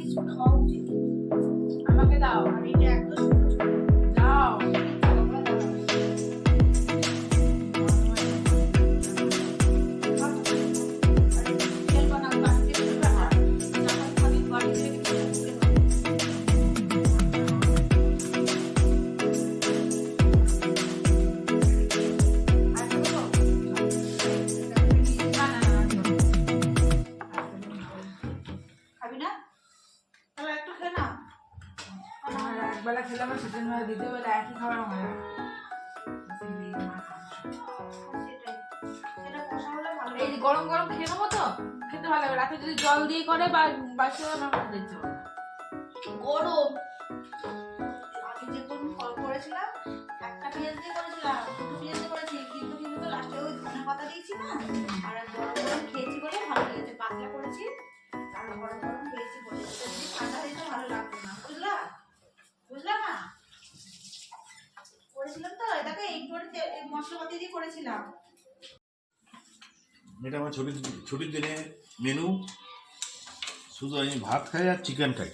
Piece খাওয়া উচিত আমাকে দাও আমি এটা একদম একবেলা খেলে আমার সেদিন হয় দ্বিতীয় বেলা একই খাবার হয় না। ভালো এই গরম গরম খেয়ে নেব তো? খেতে ভালো লাগবে। রাতে যদি জল দিয়ে করে বা বাসে না। গরম। আমি যে করেছিলাম, একটা পেঁয়াজ দিয়ে করেছিলাম, দুটো পেঁয়াজ দিয়ে করেছি, কিন্তু কিন্তু তো লাস্টে ওই ধনে পাতা দিয়েছি না, আর গরম গরম খেয়েছি বলে ভালো লেগেছে। পাতলা করেছি আর গরম মশলাপাতি দিয়ে করেছিলাম। এটা আমার ছুটির ছুটির দিনে মেনু শুধু আমি ভাত খাই আর চিকেন খাই।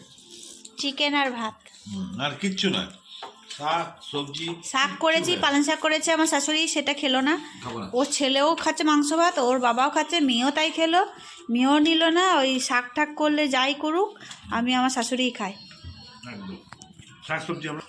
চিকেন আর ভাত। আর কিচ্ছু না শাক সবজি। শাক করেছি পালং শাক করেছে আমার শাশুড়ি সেটা খেলো না। ওর ছেলেও খাচ্ছে মাংস ভাত ওর বাবাও খাচ্ছে মেয়েও তাই খেলো। মেয়েও নিল না ওই শাক ঠাক করলে যাই করুক আমি আমার শাশুড়িই খাই। শাক সবজি আমরা